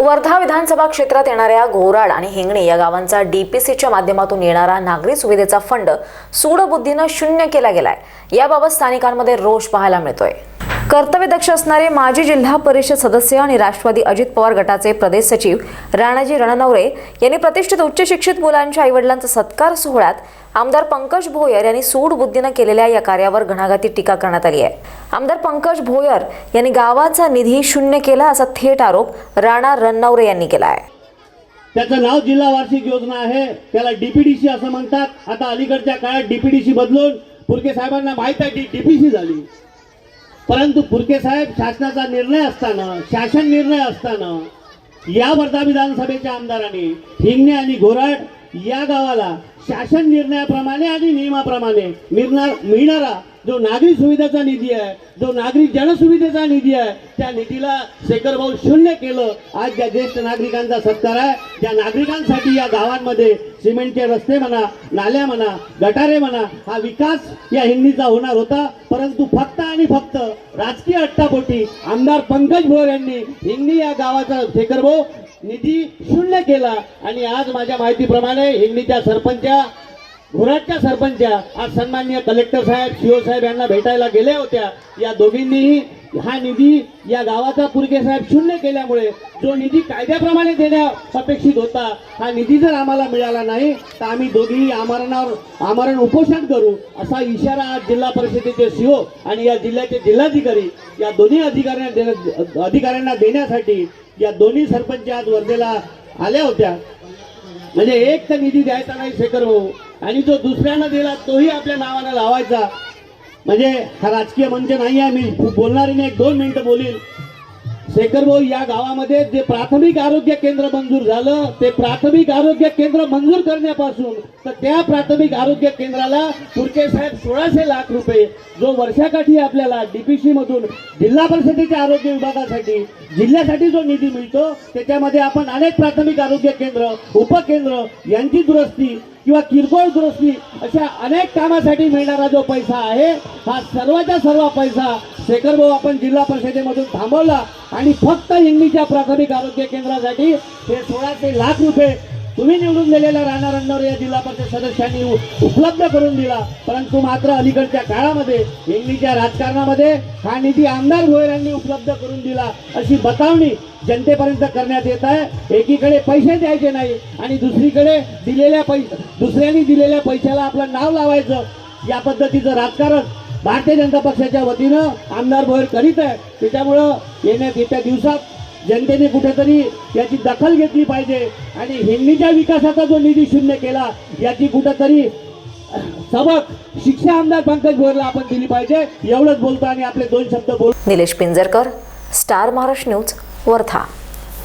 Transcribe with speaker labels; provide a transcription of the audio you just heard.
Speaker 1: वर्धा विधानसभा क्षेत्रात येणाऱ्या घोराड आणि हिंगणे या गावांचा डीपीसीच्या माध्यमातून येणारा नागरी सुविधेचा फंड सूडबुद्धीनं शून्य केला गेलाय. याबाबत स्थानिकांमध्ये रोष पाहायला मिळतोय. कर्तव्यदक्ष असणारे माजी जिल्हा परिषद सदस्य आणि राष्ट्रवादी अजित पवार गटाचे प्रदेश सचिव राणाजी रणनवरे यांनी प्रतिष्ठित उच्च शिक्षित मुलांच्या आईवडिलांचा सत्कार सोहळ्यात आमदार पंकज भोयर यांनी सूड बुद्धीनं केलेल्या या कार्यावर घणाघाती टीका करण्यात आली आहे. आमदार पंकज भोयर यांनी गावाचा निधी शून्य केला असा थेट आरोप राणा रणनवरे यांनी केला आहे.
Speaker 2: त्याचं नाव जिल्हा वार्षिक योजना आहे. त्याला डीपीडीसी असं म्हणतात. आता अलीकडच्या काळात डीपीडीसी बदलून फुरके साहेबांना माहीत आहे डीपीसी झाली. परंतु फुरके साहेब शासनाचा निर्णय असताना शासन निर्णय असताना या वर्धा विधानसभेच्या आमदारांनी हिंगणे आणि घोराड या गावाला शासन निर्णयाप्रमाणे आणि नियमाप्रमाणे मिळणार मिळणारा जो नागरी सुविधेचा निधी आहे जो नागरी जनसुविधेचा निधी आहे त्या निधीला शेखर भाऊ शून्य केलं. आज ज्या ज्येष्ठ नागरिकांचा सत्कार आहे त्या नागरिकांसाठी या गावांमध्ये सिमेंटचे रस्ते म्हणा नाल्या म्हणा गटारे म्हणा हा विकास या हिंदीचा होणार होता. परंतु फक्त आणि फक्त राजकीय अट्टापोटी आमदार पंकज भोर यांनी हिंगणी या गावाचा शेखर भाऊ निधी शून्य केला. आणि आज माझ्या माहितीप्रमाणे हिंगणीच्या सरपंचा घोराटच्या सरपंचा आज सन्मान्य कलेक्टर साहेब सीओ साहेब यांना भेटायला गेल्या होत्या. या दोघींनीही हा निधी या गावाचा पुरगे साहेब शून्य केल्यामुळे जो निधी कायद्याप्रमाणे देण्या अपेक्षित होता हा निधी जर आम्हाला मिळाला नाही तर आम्ही दोघीही आमरणावर आमरण उपोषण करू असा इशारा आज जिल्हा परिषदेचे सीओ आणि या जिल्ह्याचे जिल्हाधिकारी या दोन्ही अधिकाऱ्यांना देण्या- अधिकाऱ्यांना देण्यासाठी या दोन्ही सरपंच आज वर्धेला आल्या होत्या. म्हणजे एक तर निधी द्यायचा नाही शेखर भाऊ आणि जो दुसऱ्यानं दिला तोही आपल्या नावानं लावायचा. म्हणजे हा राजकीय मंच नाही आहे मी बोलणारी नाही एक दोन मिनिटं बोलील शेखर भाऊ या गावामध्ये जे प्राथमिक आरोग्य केंद्र मंजूर झालं ते प्राथमिक आरोग्य केंद्र मंजूर करण्यापासून तर त्या प्राथमिक आरोग्य केंद्राला पुरके साहेब सोळाशे लाख रुपये जो वर्षाकाठी आपल्याला डीपीसी मधून जिल्हा परिषदेच्या आरोग्य विभागासाठी जिल्ह्यासाठी जो निधी मिळतो त्याच्यामध्ये आपण अनेक प्राथमिक आरोग्य केंद्र उपकेंद्र यांची दुरुस्ती किंवा किरकोळ दुरुस्ती अशा अनेक कामासाठी मिळणारा जो पैसा आहे हा सर्वाचा सर्व पैसा शेखर भाऊ आपण जिल्हा परिषदेमधून थांबवला. आणि फक्त हिंगणीच्या प्राथमिक आरोग्य केंद्रासाठी हे सोळाशे लाख रुपये तुम्ही निवडून दिलेल्या राणा रंगावर या जिल्हा परिषद सदस्यांनी उपलब्ध करून दिला. परंतु मात्र अलीकडच्या काळामध्ये इंग्लिशच्या राजकारणामध्ये हा निधी आमदार भोयर यांनी उपलब्ध करून दिला अशी बतावणी जनतेपर्यंत करण्यात येत आहे. एकीकडे पैसे द्यायचे नाही आणि दुसरीकडे दिलेल्या पै दुसऱ्यांनी दिलेल्या पैशाला आपलं नाव लावायचं. या पद्धतीचं राजकारण भारतीय जनता पक्षाच्या वतीनं आमदार भोयर करीत आहे. त्याच्यामुळं येण्यात येत्या दिवसात जनतेने कुठेतरी याची दखल घेतली पाहिजे आणि हिंदीच्या विकासाचा जो निधी शून्य केला याची कुठेतरी सबक शिक्षा आमदार पंकज भोयरला आपण दिली पाहिजे. एवढंच बोलतो आणि आपले दोन शब्द बोल.
Speaker 1: Nilesh Pinjarkar star Maharashtra news Wardha.